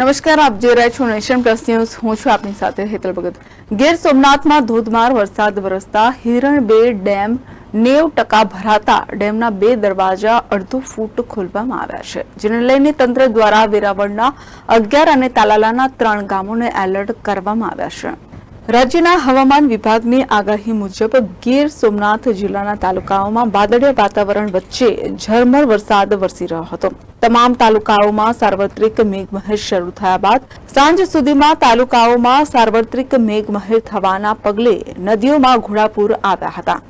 નમસ્કાર, આપ જોઈ રહ્યા છો નેશન પ્લસ ન્યૂઝ. હું છું આપની સાથે હેતલ ભગત. ગીર સોમનાથમાં ધોધમાર વરસાદ વરસતા હિરણ બે ડેમ નેવ ટકા ભરાતા ડેમના બે દરવાજા અડધો ફૂટ ખોલવામાં આવ્યા છે. જેને લઈને તંત્ર દ્વારા વેરાવળના અગિયાર અને તાલાલાના ત્રણ ગામોને એલર્ટ કરવામાં આવ્યા છે. રાજ્યના હવામાન વિભાગની આગાહી મુજબ ગીર સોમનાથ જિલ્લાના તાલુકાઓમાં વાદળિયા વાતાવરણ વચ્ચે ઝરમર વરસાદ વરસી રહ્યો હતો. તમામ તાલુકાઓમાં સાર્વત્રિક મેઘમહેર શરૂ થયા બાદ સાંજ સુધીમાં તાલુકાઓમાં સાર્વત્રિક મેઘમહેર થવાના પગલે નદીઓમાં ઘોડાપૂર આવ્યા હતા.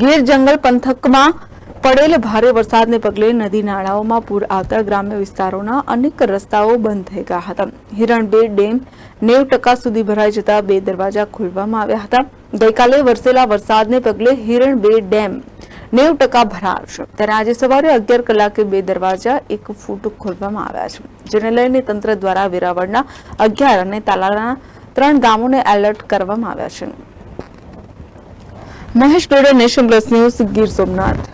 ગીર જંગલ પંથકમાં પડેલ ભારે વરસાદને પગલે નદી નાળાઓમાં પૂર આવતા ગ્રામ્ય વિસ્તારોના અનેક રસ્તાઓ બંધ થઈ ગયા હતા. હિરણ બે ડેમ નેવ ટકા સુધી ભરાઈ જતા બે દરવાજા ખોલવામાં આવ્યા હતા. ગઈકાલે વરસેલા વરસાદને પગલે હિરણ બે ડેમ નેવ ટકા ભરાયો છે. ત્યારે આજે સવારે અગિયાર કલાકે બે દરવાજા એક ફૂટ ખોલવામાં આવ્યા છે. જેને લઈને તંત્ર દ્વારા વેરાવળના અગિયાર અને તાલાલાના ત્રણ ગામોને એલર્ટ કરવામાં આવ્યા છે. Mahesh Dode nation plus news Gir Somnath.